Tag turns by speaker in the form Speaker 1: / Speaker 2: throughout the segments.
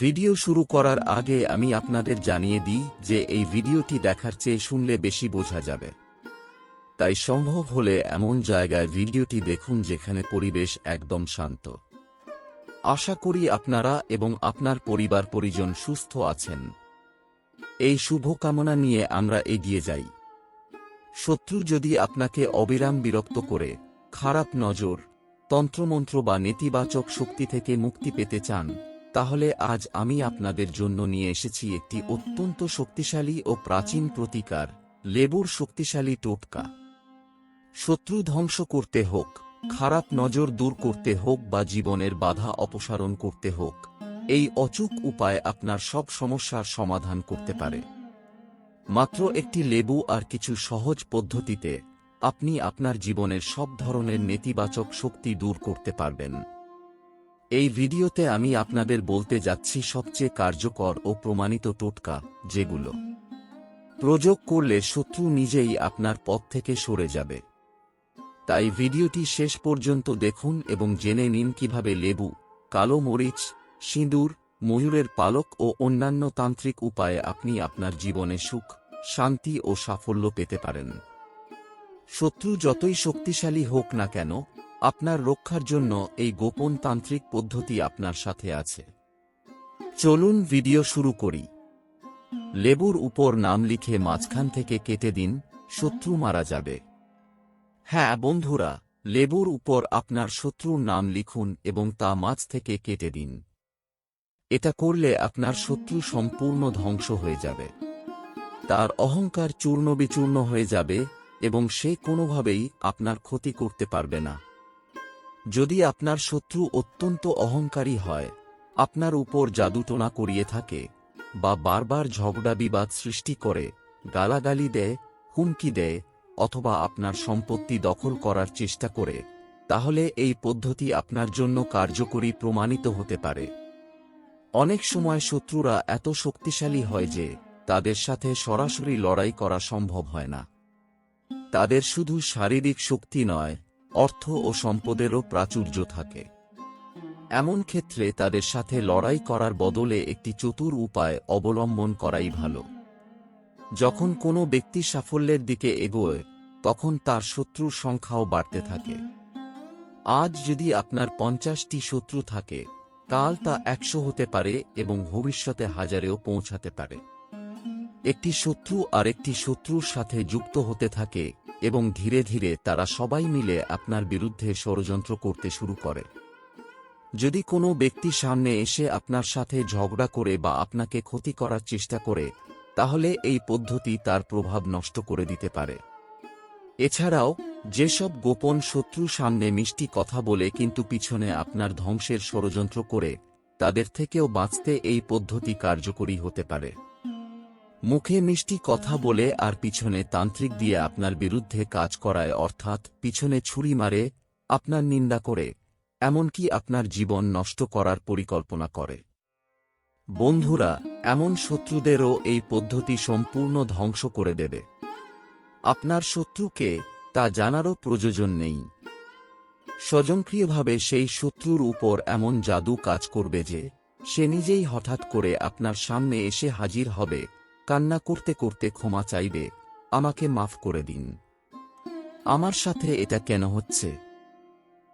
Speaker 1: Video শুরু করার আগে আমি আপনাদের জানিয়ে দিই যে এই ভিডিওটি দেখার চেয়ে শুনলে বেশি বোঝা যাবে। তাই সম্ভব হলে এমন জায়গায় ভিডিওটি দেখুন যেখানে পরিবেশ একদম শান্ত। আশা করি আপনারা এবং আপনার পরিবার পরিজন সুস্থ আছেন। এই শুভ কামনা নিয়ে আমরা এগিয়ে যাই। শত্রু যদি আপনাকে অবিরাম বিরক্ত করে, খারাপ নজর, তন্ত্রমন্ত্র বা নেতিবাচক শক্তি থেকে মুক্তি পেতে চান তাহলে আজ আমি আপনাদের জন্য নিয়ে এসেছি একটি অত্যন্ত শক্তিশালী ও প্রাচীন প্রতিকার, লেবুর শক্তিশালী টোটকা। শত্রু ধ্বংস করতে হোক, খারাপ নজর দূর করতে হোক বা জীবনের বাধা অপসারণ করতে হোক, এই অচুক উপায় আপনার সব সমস্যার সমাধান করতে পারে। মাত্র একটি লেবু আর কিছু সহজ পদ্ধতিতে আপনি আপনার জীবনের সব ধরনের নেতিবাচক শক্তি দূর করতে পারবেন। এই ভিডিওতে আমি আপনাদের বলতে যাচ্ছি সবচেয়ে কার্যকর ও প্রমাণিত টোটকা, যেগুলো প্রয়োগ করলে শত্রু নিজেই আপনার পথ থেকে সরে যাবে। তাই ভিডিওটি শেষ পর্যন্ত দেখুন এবং জেনে নিন কীভাবে লেবু, কালো মরিচ, সিঁদুর, ময়ূরের পালক ও অন্যান্য তান্ত্রিক উপায়ে আপনি আপনার জীবনে সুখ, শান্তি ও সাফল্য পেতে পারেন। শত্রু যতই শক্তিশালী হোক না কেন আপনার রক্ষার জন্য এই গোপন তান্ত্রিক পদ্ধতি আপনার সাথে আছে। চলুন ভিডিও শুরু করি। লেবুর উপর নাম লিখে মাঝখান থেকে কেটে দিন, শত্রু মারা যাবে। হ্যাঁ বন্ধুরা, লেবুর উপর আপনার শত্রুর নাম লিখুন এবং তা মাছ থেকে কেটে দিন। এটা করলে আপনার শত্রু সম্পূর্ণ ধ্বংস হয়ে যাবে। তার অহংকার চূর্ণবিচূর্ণ হয়ে যাবে এবং সে কোনোভাবেই আপনার ক্ষতি করতে পারবে না। যদি আপনার শত্রু অত্যন্ত অহংকারী হয়, আপনার উপর জাদুটোনা করিয়ে থাকে, বা বারবার ঝগড়া বিবাদ সৃষ্টি করে, গালাগালি দেয়, হুমকি দেয়, অথবা আপনার সম্পত্তি দখল করার চেষ্টা করে, তাহলে এই পদ্ধতি আপনার জন্য কার্যকরী প্রমাণিত হতে পারে। অনেক সময় শত্রুরা এত শক্তিশালী হয় যে, তাদের সাথে সরাসরি লড়াই করা সম্ভব হয় না। তাদের শুধু শারীরিক শক্তি নয় অর্থ ও সম্পদেরও প্রাচুর্য থাকে। এমন ক্ষেত্রে তাদের সাথে লড়াই করার বদলে একটি চতুর উপায় অবলম্বন করাই ভালো। যখন কোনো ব্যক্তি সাফল্যের দিকে এগোয়, তখন তার শত্রুর সংখ্যাও বাড়তে থাকে। আজ যদি আপনার পঞ্চাশটি শত্রু থাকে, কাল তা একশো হতে পারে এবং ভবিষ্যতে হাজারেও পৌঁছাতে পারে। একটি শত্রু আরেকটি শত্রুর সাথে যুক্ত হতে থাকে এবং ধীরে ধীরে তারা সবাই মিলে আপনার বিরুদ্ধে ষড়যন্ত্র করতে শুরু করে। যদি কোনো ব্যক্তি সামনে এসে আপনার সাথে ঝগড়া করে বা আপনাকে ক্ষতি করার চেষ্টা করে, তাহলে এই পদ্ধতি তার প্রভাব নষ্ট করে দিতে পারে। এছাড়াও, যেসব গোপন শত্রু সামনে মিষ্টি কথা বলে কিন্তু পিছনে আপনার ধ্বংসের ষড়যন্ত্র করে, তাদের থেকেও বাঁচতে এই পদ্ধতি কার্যকরী হতে পারে। মুখে মিষ্টি কথা বলে আর পিছনে তান্ত্রিক দিয়ে আপনার বিরুদ্ধে কাজ করায় অর্থাৎ পিছনে ছুরি মারে, আপনার নিন্দা করে, এমনকি আপনার জীবন নষ্ট করার পরিকল্পনা করে। বন্ধুরা, এমন শত্রুদেরও এই পদ্ধতি সম্পূর্ণ ধ্বংস করে দেবে। আপনার শত্রুকে তা জানারও প্রয়োজন নেই। স্বজনক্রিয়ভাবে সেই শত্রুর উপর এমন জাদু কাজ করবে যে, সে নিজেই হঠাৎ করে আপনার সামনে এসে হাজির হবে কান্না করতে করতে ক্ষমা চাইবে, আমাকে মাফ করে দিন। আমার সাথে এটা কেন হচ্ছে?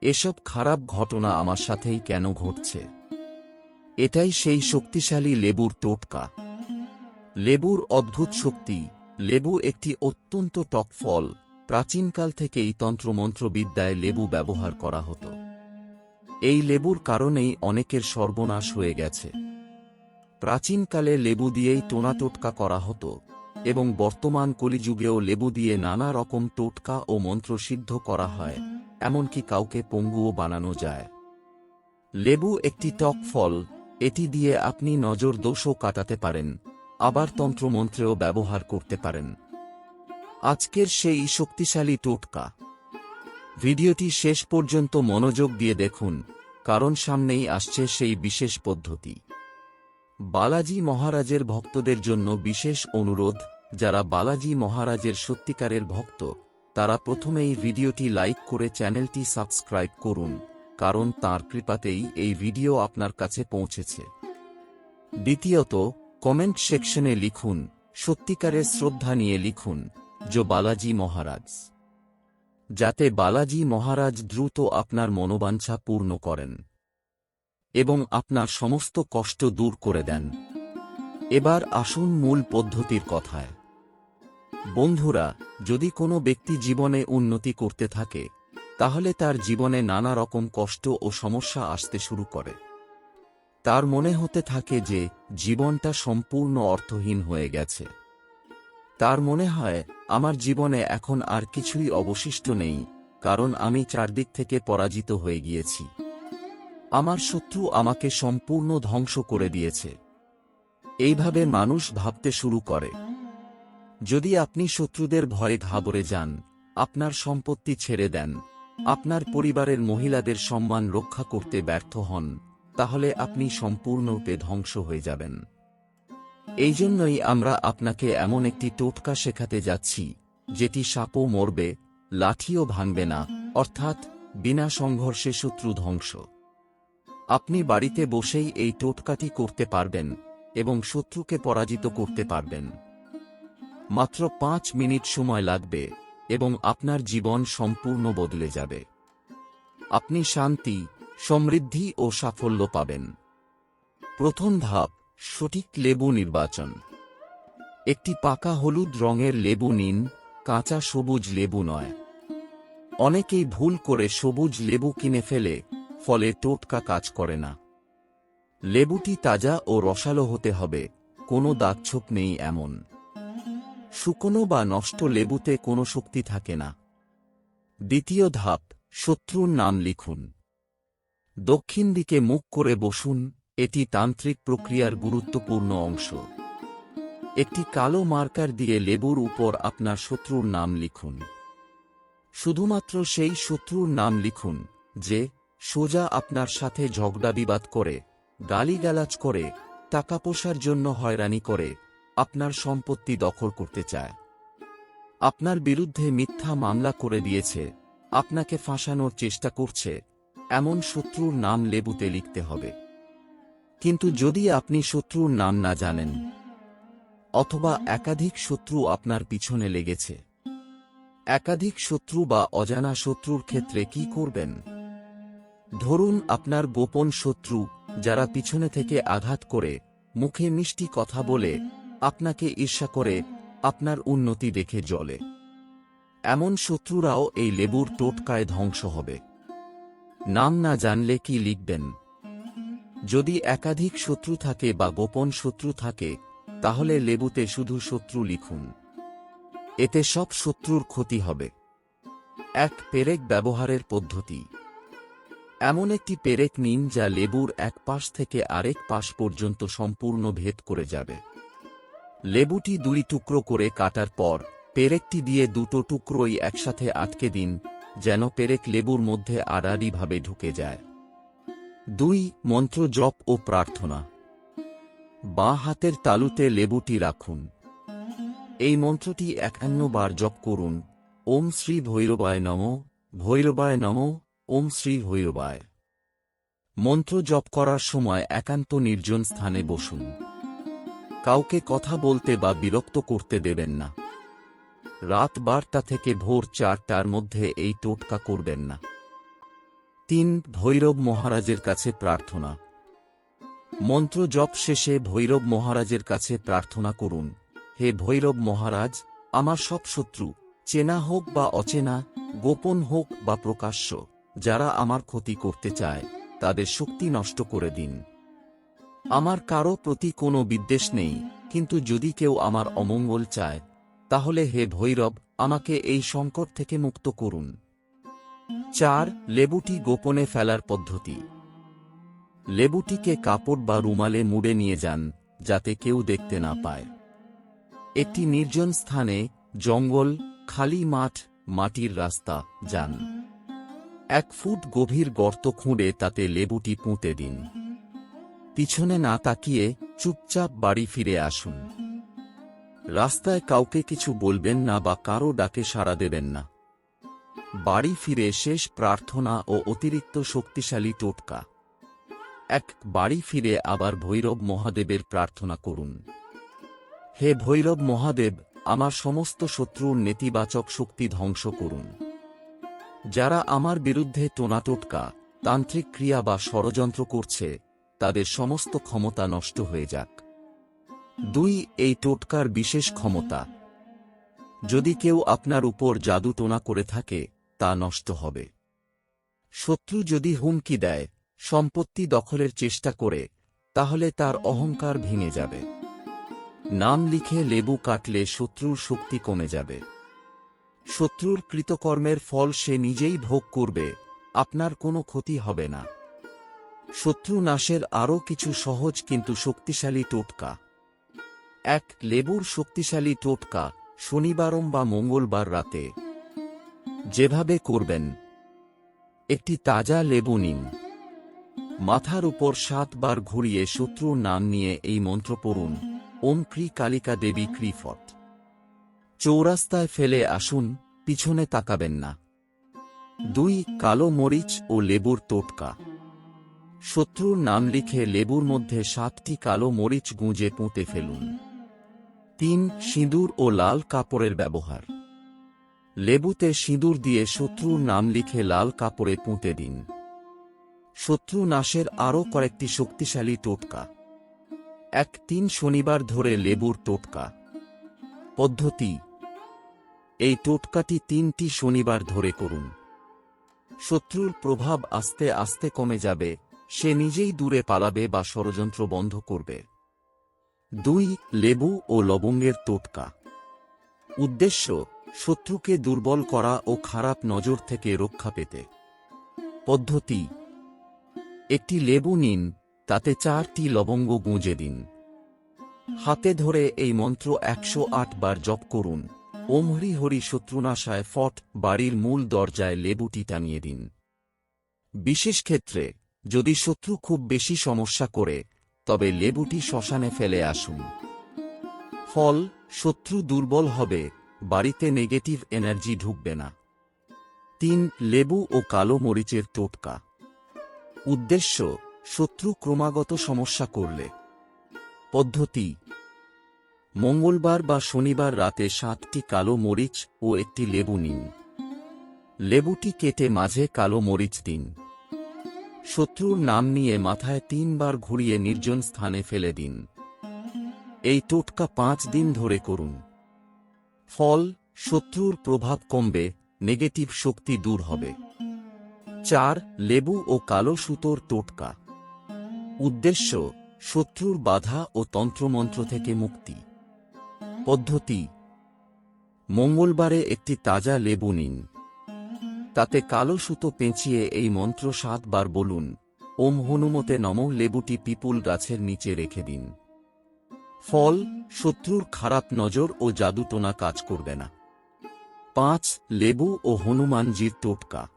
Speaker 1: এসব খারাপ ঘটনা আমার সাথেই কেন ঘটছে? এটাই সেই শক্তিশালী লেবুর টোটকা। লেবুর অদ্ভুত শক্তি, লেবু একটি অত্যন্ত টক ফল, প্রাচীনকাল থেকেই তন্ত্রমন্ত্র বিদ্যায় লেবু ব্যবহার করা হতো। এই লেবুর কারণেই অনেকের সর্বনাশ হয়ে গেছে। প্রাচীনকালে লেবু দিয়েই টোনা টোটকা করা হতো, এবং বর্তমান কলিযুগেও লেবু দিয়ে নানা রকম টোটকা ও মন্ত্র সিদ্ধ করা হয়, এমনকি কাউকে পঙ্গুও বানানো যায়। লেবু একটি টক ফল, এটি দিয়ে আপনি নজর দোষও কাটাতে পারেন, আবার তন্ত্রমন্ত্রেও ব্যবহার করতে পারেন। আজকের সেই শক্তিশালী টোটকা। ভিডিওটি শেষ পর্যন্ত মনোযোগ দিয়ে দেখুন, কারণ সামনেই আসছে সেই বিশেষ পদ্ধতি। বালাজি মহারাজের ভক্তদের জন্য বিশেষ অনুরোধ, যারা বালাজি মহারাজের সত্যিকারের ভক্ত, তারা প্রথমেই ভিডিওটি লাইক করে চ্যানেলটি সাবস্ক্রাইব করুন, কারণ তার কৃপাতেই এই ভিডিও আপনার কাছে পৌঁছেছে। দ্বিতীয়ত, কমেন্ট সেকশনে লিখুন সত্যিকারের শ্রদ্ধা নিয়ে লিখুন, জো বালাজি মহারাজ। যাতে বালাজি মহারাজ দ্রুত আপনার মনোবাঞ্ছা পূর্ণ করেন। এবং আপনার সমস্ত কষ্ট দূর করে দেন। এবার আসুন মূল পদ্ধতির কথায়। বন্ধুরা, যদি কোনো ব্যক্তি জীবনে উন্নতি করতে থাকে, তাহলে তার জীবনে নানা রকম কষ্ট ও সমস্যা আসতে শুরু করে। তার মনে হতে থাকে যে, জীবনটা সম্পূর্ণ অর্থহীন হয়ে গেছে। তার মনে হয়, আমার জীবনে এখন আর কিছুই অবশিষ্ট নেই, কারণ আমি চারদিক থেকে পরাজিত হয়ে গিয়েছি। আমার শত্রু আমাকে সম্পূর্ণ ধ্বংস করে দিয়েছে। এইভাবে মানুষ ভাবতে শুরু করে। যদি আপনি শত্রুদের ভয়ে ঘাবড়ে যান, আপনার সম্পত্তি ছেড়ে দেন, আপনার পরিবারের মহিলাদের সম্মান রক্ষা করতে ব্যর্থ হন, তাহলে আপনি সম্পূর্ণরূপে ধ্বংস হয়ে যাবেন। এই জন্যই আমরা আপনাকে এমন একটি টোটকা শেখাতে যাচ্ছি, যেটি সাপও মরবে, লাঠিও ভাঙবে না, অর্থাৎ বিনা সংঘর্ষে শত্রু ধ্বংস। আপনি বাড়িতে বসেই এই টোটকাটি করতে পারবেন এবং শত্রুকে পরাজিত করতে পারবেন। মাত্র পাঁচ মিনিট সময় লাগবে এবং আপনার জীবন সম্পূর্ণ বদলে যাবে। আপনি শান্তি, সমৃদ্ধি ও সাফল্য পাবেন। প্রথম ধাপ, সঠিক লেবু নির্বাচন। একটি পাকা হলুদ রঙের লেবু নিন, কাঁচা সবুজ লেবু নয়। অনেকেই ভুল করে সবুজ লেবু কিনে ফেলে ফলে টোটকা কাজ করে না। লেবুটি তাজা ও রসালো হতে হবে, কোনো দাগছোপ নেই এমন। শুকনো বা নষ্ট লেবুতে কোনো শক্তি থাকে না। দ্বিতীয় ধাপ, শত্রুর নাম লিখুন। দক্ষিণ দিকে মুখ করে বসুন, এটি তান্ত্রিক প্রক্রিয়ার গুরুত্বপূর্ণ অংশ। একটি কালো মার্কার দিয়ে লেবুর উপর আপনার শত্রুর নাম লিখুন। শুধুমাত্র সেই শত্রুর নাম লিখুন, যে সোজা আপনার সাথে ঝগড়া বিবাদ করে, গালিগালাজ করে, টাকা পয়সার জন্য হয়রানি করে আপনার সম্পত্তি দখল করতে চায়। আপনার বিরুদ্ধে মিথ্যা মামলা করে দিয়েছে, আপনাকে ফাঁসানোর চেষ্টা করছে, এমন শত্রুর নাম লেবুতে লিখতে হবে। কিন্তু যদি আপনি শত্রুর নাম না জানেন, অথবা একাধিক শত্রু আপনার পিছনে লেগেছে, একাধিক শত্রু বা অজানা শত্রুর ক্ষেত্রে কি করবেন? ধরুন আপনার গোপন শত্রু, যারা পিছনে থেকে আঘাত করে, মুখে মিষ্টি কথা বলে, আপনাকে ঈর্ষা করে, আপনার উন্নতি দেখে জ্বলে। এমন শত্রুরাও এই লেবুর টোটকায় ধ্বংস হবে। নাম না জানলে কি লিখবেন? যদি একাধিক শত্রু থাকে বা গোপন শত্রু থাকে, তাহলে লেবুতে শুধু শত্রু লিখুন। এতে সব শত্রুর ক্ষতি হবে। এক পেরেক ব্যবহারের পদ্ধতি। এমন একটি পেরেক নিন যা লেবুর এক পাশ থেকে আরেক পাশ পর্যন্ত সম্পূর্ণ ভেদ করে যাবে। লেবুটি দুই টুকরো করে কাটার পর, পেরেকটি দিয়ে দুটো টুকরোই একসাথে আটকে দিন, যেন পেরেক লেবুর মধ্যে আড়াড়িভাবে ঢুকে যায়। দুই, মন্ত্র জপ ও প্রার্থনা। বাঁ হাতের তালুতে লেবুটি রাখুন। এই মন্ত্রটি একান্ন বার জপ করুন। ওম শ্রী ভৈরবায় নম ভৈরবায় নম। ওম শ্রী ভৈরবায় মন্ত্র জপ করার সময় একান্ত নির্জন স্থানে বসুন। কাউকে কথা বলতে বা বিরক্ত করতে দেবেন না। রাত বারটা থেকে ভোর চারটার মধ্যে এই টোটকা করবেন না। তিন, ভৈরব মহারাজের কাছে প্রার্থনা। মন্ত্র জপ শেষে ভৈরব মহারাজের কাছে প্রার্থনা করুন, হে ভৈরব মহারাজ, আমার সব শত্রু, চেনা হোক বা অচেনা, গোপন হোক বা প্রকাশ্য যারা আমার ক্ষতি করতে চায়, তাদের শক্তি নষ্ট করে দিন। আমার কারও প্রতি কোনো বিদ্বেষ নেই, কিন্তু যদি কেউ আমার অমঙ্গল চায়, তাহলে হে ভৈরব, আমাকে এই সংকট থেকে মুক্ত করুন। চার, লেবুটি গোপনে ফেলার পদ্ধতি। লেবুটিকে কাপড় বা রুমালে মুড়ে নিয়ে যান, যাতে কেউ দেখতে না পায়। একটি নির্জন স্থানে জঙ্গল, খালি মাঠ, মাটির রাস্তা, যান। এক ফুট গভীর গর্ত খুঁড়ে তাতে লেবুটি পুঁতে দিন। পিছনে না তাকিয়ে চুপচাপ বাড়ি ফিরে আসুন। রাস্তায় কাউকে কিছু বলবেন না বা কারও ডাকে সাড়া দেবেন না। বাড়ি ফিরে শেষ প্রার্থনা ও অতিরিক্ত শক্তিশালী টোটকা। এক বাড়ি ফিরে আবার ভৈরব মহাদেবের প্রার্থনা করুন। হে ভৈরব মহাদেব, আমার সমস্ত শত্রুর নেতিবাচক শক্তি ধ্বংস করুন। যারা আমার বিরুদ্ধে টোনাটোটকা, তান্ত্রিক ক্রিয়া বা ষড়যন্ত্র করছে, তাদের সমস্ত ক্ষমতা নষ্ট হয়ে যাক। দুই, এই টোটকার বিশেষ ক্ষমতা। যদি কেউ আপনার উপর জাদু টোনা করে থাকে, তা নষ্ট হবে। শত্রু যদি হুমকি দেয়, সম্পত্তি দখলের চেষ্টা করে, তাহলে তার অহংকার ভেঙে যাবে। নাম লিখে লেবু কাটলে শত্রুর শক্তি কমে যাবে। শত্রুর কৃতকর্মের ফল সে নিজেই ভোগ করবে, আপনার কোনো ক্ষতি হবে না। শত্রু নাশের আরও কিছু সহজ কিন্তু শক্তিশালী টোটকা। এক, লেবুর শক্তিশালী টোটকা, শনিবারম বা মঙ্গলবার রাতে। যেভাবে করবেন। একটি তাজা লেবু নিন। মাথার উপর সাতবার ঘুরিয়ে শত্রুর নাম নিয়ে এই মন্ত্র পড়ুন, ওম ক্রি কালিকা দেবী ক্রিফট চৌরাস্তায় ফেলে আসুন, পিছনে তাকাবেন না। দুই, কালো মরিচ ও লেবুর টোটকা। শত্রুর নাম লিখে লেবুর মধ্যে সাতটি কালো মরিচ গুঁজে পুঁতে ফেলুন। তিন, সিঁদুর ও লাল কাপড়ের ব্যবহার। লেবুতে সিঁদুর দিয়ে শত্রুর নাম লিখে লাল কাপড়ে পুঁতে দিন। শত্রু নাশের আরও কয়েকটি শক্তিশালী টোটকা। এক, তিন শনিবার ধরে লেবুর টোটকা। পদ্ধতি এই টোটকাটি তিনটি শনিবার ধরে করুন। শত্রুর প্রভাব আস্তে আস্তে কমে যাবে, সে নিজেই দূরে পালাবে বা ষড়যন্ত্র বন্ধ করবে। দুই, লেবু ও লবঙ্গের টোটকা। উদ্দেশ্য, শত্রুকে দুর্বল করা ও খারাপ নজর থেকে রক্ষা পেতে। পদ্ধতি, একটি লেবু নিন, তাতে চারটি লবঙ্গ গুঁজে দিন। হাতে ধরে এই মন্ত্র একশো আট বার জপ করুন। ওম হরি হরি শত্রুনাশায় ফট, বাড়ির মূল দরজায় লেবুটি টানিয়ে দিন। বিশেষ ক্ষেত্রে, যদি শত্রু খুব বেশি সমস্যা করে, তবে লেবুটি শ্মশানে ফেলে আসুন। ফল, শত্রু দুর্বল হবে, বাড়িতে নেগেটিভ এনার্জি ঢুকবে না। তিন, লেবু ও কালো মরিচের টোটকা। উদ্দেশ্য, শত্রু ক্রমাগত সমস্যা করলে। পদ্ধতি মঙ্গলবার বা শনিবার রাতে সাতটি কালো মরিচ ও একটি লেবু নিন। লেবুটি কেটে মাঝে কালো মরিচ দিন। শত্রুর নাম নিয়ে মাথায় তিনবার ঘুরিয়ে নির্জন স্থানে ফেলে দিন। এই টোটকা পাঁচ দিন ধরে করুন। ফল, শত্রুর প্রভাব কমবে, নেগেটিভ শক্তি দূর হবে। চার, লেবু ও কালো সুতোর টোটকা। উদ্দেশ্য, শত্রুর বাধা ও তন্ত্রমন্ত্র থেকে মুক্তি। পদ্ধতি। মঙ্গলবারে একটি তাজা লেবু নিন। তাতে কালো সুতো পেঁচিয়ে এই মন্ত্র সাতবার বলুন, ওম হনুমতে নম লেবুটি পিপুল গাছের নিচে রেখে দিন। ফল, শত্রুর খারাপ নজর ও জাদুটোনা কাজ করবে না। পাঁচ, লেবু ও হনুমানজির টোটকা।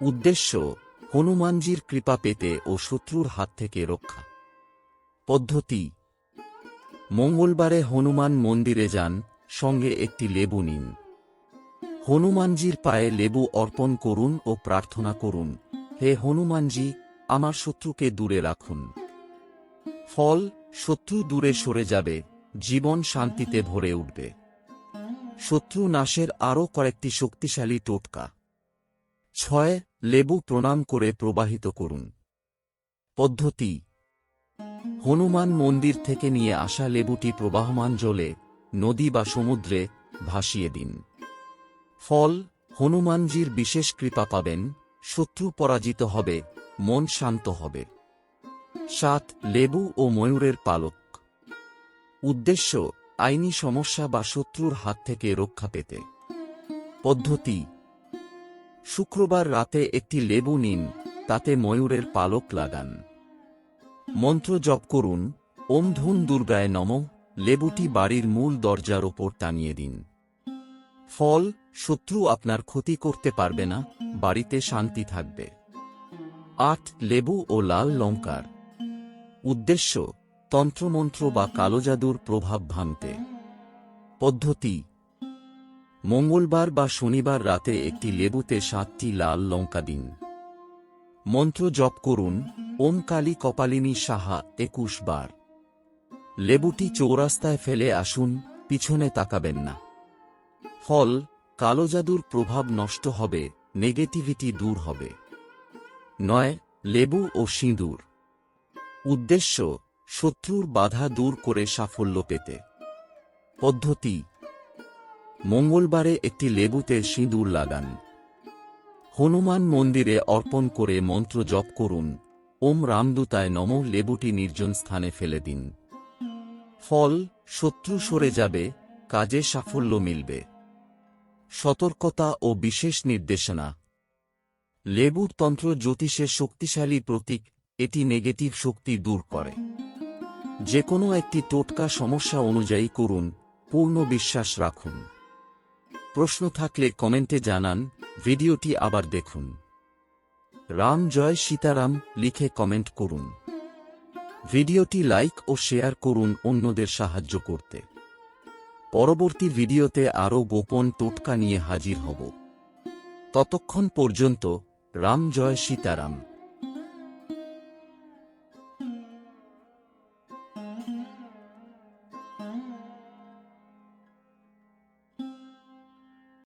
Speaker 1: উদ্দেশ্য, হনুমানজির কৃপা পেতে ও শত্রুর হাত থেকে রক্ষা। পদ্ধতি মঙ্গলবারে হনুমান মন্দিরে যান, সঙ্গে একটি লেবু নিন। হনুমানজির পায়ে লেবু অর্পণ করুন ও প্রার্থনা করুন, হে হনুমানজি, আমার শত্রুকে দূরে রাখুন। ফল শত্রু দূরে সরে যাবে, জীবন শান্তিতে ভরে উঠবে। শত্রু নাশের আরও কয়েকটি শক্তিশালী টোটকা। ছয়, লেবু প্রণাম করে প্রবাহিত করুন। পদ্ধতি হনুমান মন্দির থেকে নিয়ে আসা লেবুটি প্রবাহমান জলে, নদী বা সমুদ্রে ভাসিয়ে দিন। ফল, হনুমানজির বিশেষ কৃপা পাবেন, শত্রু পরাজিত হবে, মন শান্ত হবে। সাত, লেবু ও ময়ূরের পালক। উদ্দেশ্য, আইনি সমস্যা বা শত্রুর হাত থেকে রক্ষা পেতে। পদ্ধতি, শুক্রবার রাতে একটি লেবু নিন, তাতে ময়ূরের পালক লাগান। মন্ত্র জপ করুন, ওম ধুন দুর্গায় নম, লেবুটি বাড়ির মূল দরজার ওপর টানিয়ে দিন। ফল, শত্রু আপনার ক্ষতি করতে পারবে না, বাড়িতে শান্তি থাকবে। আট, লেবু ও লাল লঙ্কার। উদ্দেশ্য, তন্ত্রমন্ত্র বা কালোজাদুর প্রভাব ভাঙতে। পদ্ধতি, মঙ্গলবার বা শনিবার রাতে একটি লেবুতে সাতটি লাল লঙ্কা দিন। মন্ত্র জপ করুন ওম কালী কপালিনী সাহা একুশ বার। লেবুটি চৌরাস্তায় ফেলে আসুন, পিছনে তাকাবেন না। ফল, কালো জাদুর প্রভাব নষ্ট হবে, নেগেটিভিটি দূর হবে। নয়, লেবু ও সিঁদুর। উদ্দেশ্য, শত্রুর বাধা দূর করে সাফল্য পেতে। পদ্ধতি, মঙ্গলবারে একটি লেবুতে সিঁদুর লাগান। হনুমান মন্দিরে অর্পণ করে মন্ত্র জপ করুন। ওম রামদূতায় নম লেবুটি নির্জন স্থানে ফেলে দিন। ফল শত্রু সরে যাবে, কাজে সাফল্য মিলবে। সতর্কতা ও বিশেষ নির্দেশনা। লেবুর তন্ত্র জ্যোতিষের শক্তিশালী প্রতীক, এটি নেগেটিভ শক্তি দূর করে। যে কোনো একটি টোটকা সমস্যা অনুযায়ী করুন, পূর্ণ বিশ্বাস রাখুন। প্রশ্ন থাকলে কমেন্টে জানান, ভিডিওটি আবার দেখুন। রাম জয় সীতারাম লিখে কমেন্ট করুন। ভিডিওটি লাইক ও শেয়ার করুন অন্যদের সাহায্য করতে। পরবর্তী ভিডিওতে আরও গোপন টোটকা নিয়ে হাজির হব। ততক্ষণ পর্যন্ত রাম জয় সীতারাম।